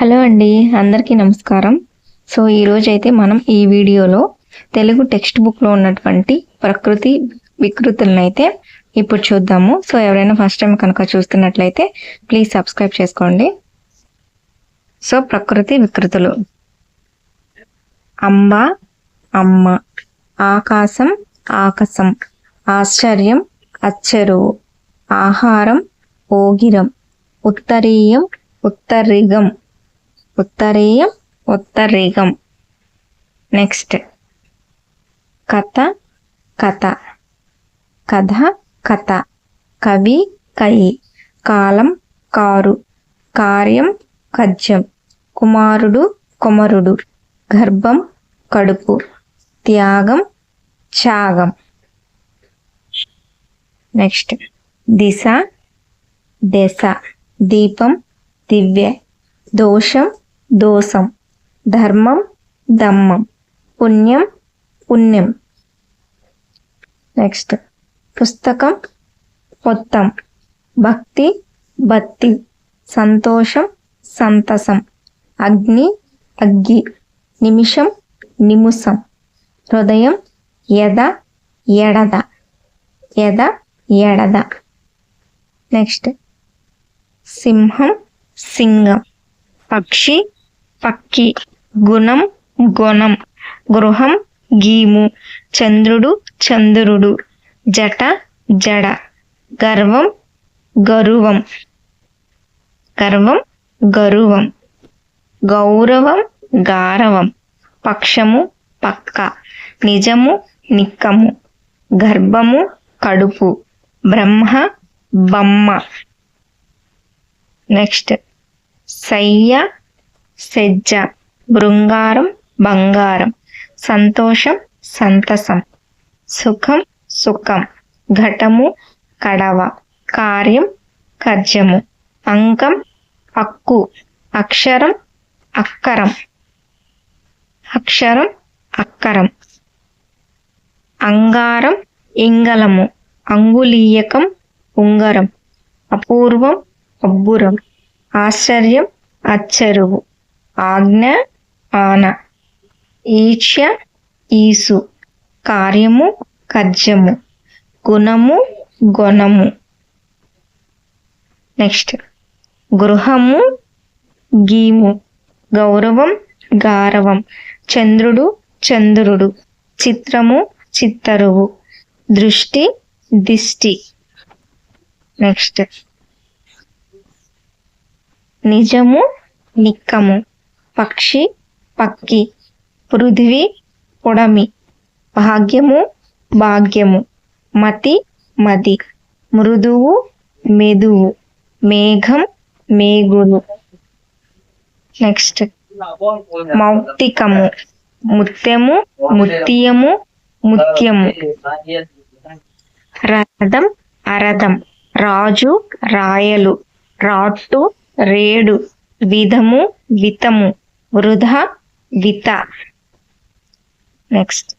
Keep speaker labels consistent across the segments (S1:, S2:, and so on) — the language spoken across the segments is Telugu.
S1: హలో అండి అందరికీ నమస్కారం. సో ఈరోజు అయితే మనం ఈ వీడియోలో తెలుగు టెక్స్ట్ బుక్లో ఉన్నటువంటి ప్రకృతి వికృతులను అయితే ఇప్పుడు చూద్దాము. సో ఎవరైనా ఫస్ట్ టైం కనుక చూస్తున్నట్లయితే ప్లీజ్ సబ్స్క్రైబ్ చేసుకోండి. సో ప్రకృతి వికృతులు. అంబ అమ్మ ఆకాశం ఆకాశం. ఆశ్చర్యం అచ్చరువు ఆహారం ఓగిరం. ఉత్తరీయం ఉత్తరిగం. ఉత్తరీయం ఉత్తరీగం. నెక్స్ట్ కథ కథ. కథ కథ. కవి కయి కాలం కారు. కార్యం కజ్యం. కుమారుడు కుమరుడు. గర్భం కడుపు. త్యాగం త్యాగం. నెక్స్ట్ దిశ దశ. దీపం దివ్య. దోషం దోషం. ధర్మం దమ్మం. పుణ్యం పుణ్యం. నెక్స్ట్. పుస్తకం మొత్తం భక్తి భక్తి. సంతోషం సంతసం. అగ్ని అగ్గి. నిమిషం నిముసం హృదయం యద ఎడద ఎద ఎడద నెక్స్ట్. సింహం సింగం. పక్షి పక్కి గుణం గుణం గృహం గీము చంద్రుడు చంద్రుడు జట జడ గర్వం గరువం గర్వం గరువం గౌరవం గారవం పక్షము పక్క నిజము నిక్కము గర్భము కడుపు బ్రహ్మ బమ్మ. నెక్స్ట్ సయ్య సెజ్జ బృంగారం బంగారం సంతోషం సంతసం సుఖం సుఖం ఘటము కడవ కార్యం కర్జము అంకం అక్కు అక్షరం అక్కరం అక్షరం అక్కరం అంగారం ఇంగలము అంగులీయకం ఉంగరం అపూర్వం అబ్బురం ఆశ్చర్యం అచ్చరువు ఆజ్ఞ ఆన. ఈక్ష్య ఈసు. కార్యము కర్జము. గుణము గుణము. నెక్స్ట్. గృహము గీము. గౌరవం గారవం. చంద్రుడు చంద్రుడు. చిత్రము చిత్తరువు. దృష్టి దిష్టి. నెక్స్ట్. నిజము నిక్కము. పక్షి పక్కి పృథ్వీ పొడమి. భాగ్యము భాగ్యము. మతి మది మృదువు మెదువు. మేఘం మేగులు నెక్స్ట్. మౌక్తికము. ముత్యము ముత్యము ముత్యము. రథం అరథం. రాజు రాయలు. రాట్టు రేడు. విధము వితము. వృధా విత. నెక్స్ట్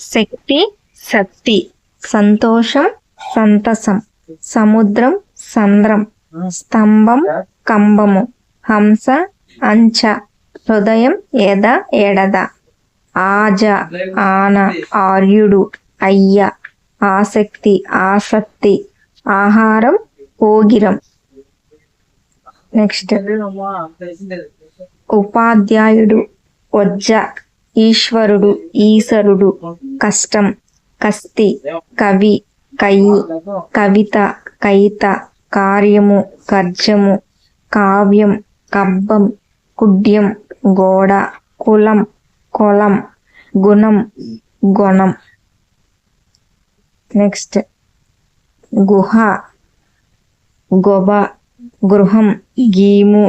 S1: శక్తి శక్తి. సంతోషం సంతసం. సముద్రం సంద్రం. స్తంభం కంబము హంస అంచ. హృదయం ఎద ఎడద. ఆజ ఆన ఆర్యుడు. అయ్య. ఆసక్తి ఆసక్తి. ఆహారం పోగిరం నెక్స్ట్ ఉపాధ్యాయుడు వజ్జ ఈశ్వరుడు ఈశ్వరుడు కష్టం కస్తి కవి కయి కవిత కయిత కార్యము కర్జము కావ్యం కబ్బం కుడ్యం గోడ కులం కొలం గుణం గుణం. నెక్స్ట్ గుహ గొబ గృహం గీము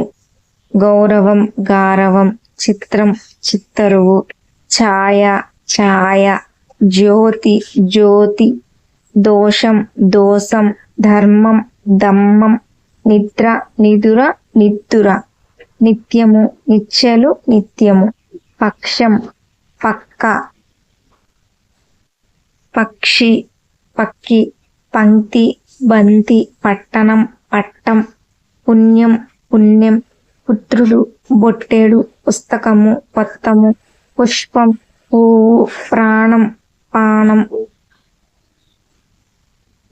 S1: గౌరవం గారవం చిత్రం చిత్తరువు ఛాయ ఛాయ జ్యోతి జ్యోతి దోషం దోషం ధర్మం దమ్మం నిద్ర నిదుర నిద్దుర నిత్యము నిత్యలు నిత్యము పక్షం పక్క పక్షి పక్కి పంక్తి బంతి పట్టణం పట్టం పుణ్యం పుణ్యం పుత్రులు బొట్టేడు పుస్తకము పత్తము పుష్పం పువ్వు ప్రాణం పానం.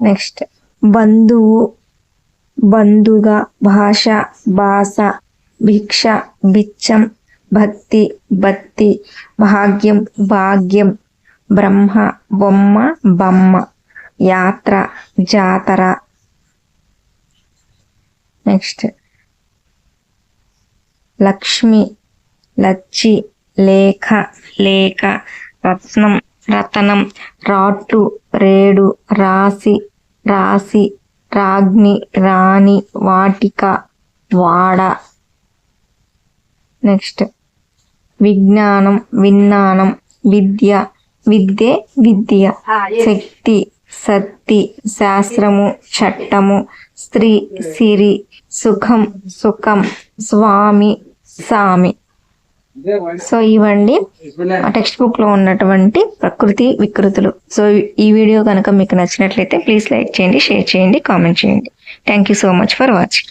S1: నెక్స్ట్. బంధువు బంధుగా భాష భాష భిక్ష బిచ్చం భక్తి భక్తి భాగ్యం భాగ్యం. బ్రహ్మ బొమ్మ బొమ్మ. యాత్ర జాతర నెక్స్ట్. లక్ష్మి లచ్చి లేఖ లేఖ రత్నం రతనం రాట్లు రేడు రాసి రాసి రాగ్ని రాణి వాటిక వాడ నెక్స్ట్. విజ్ఞానం విజ్ఞానం విద్య విద్యే విద్య. శక్తి శక్తి శాస్త్రము చట్టము స్త్రీ సిరి సుఖం సుఖం స్వామి సామి. సో ఇవండి. టెక్స్ట్ బుక్లో ఉన్నటువంటి ప్రకృతి వికృతులు. సో ఈ వీడియో కనుక మీకు నచ్చినట్లయితే ప్లీజ్ లైక్ చేయండి షేర్ చేయండి కామెంట్ చేయండి. Thank you so much for watching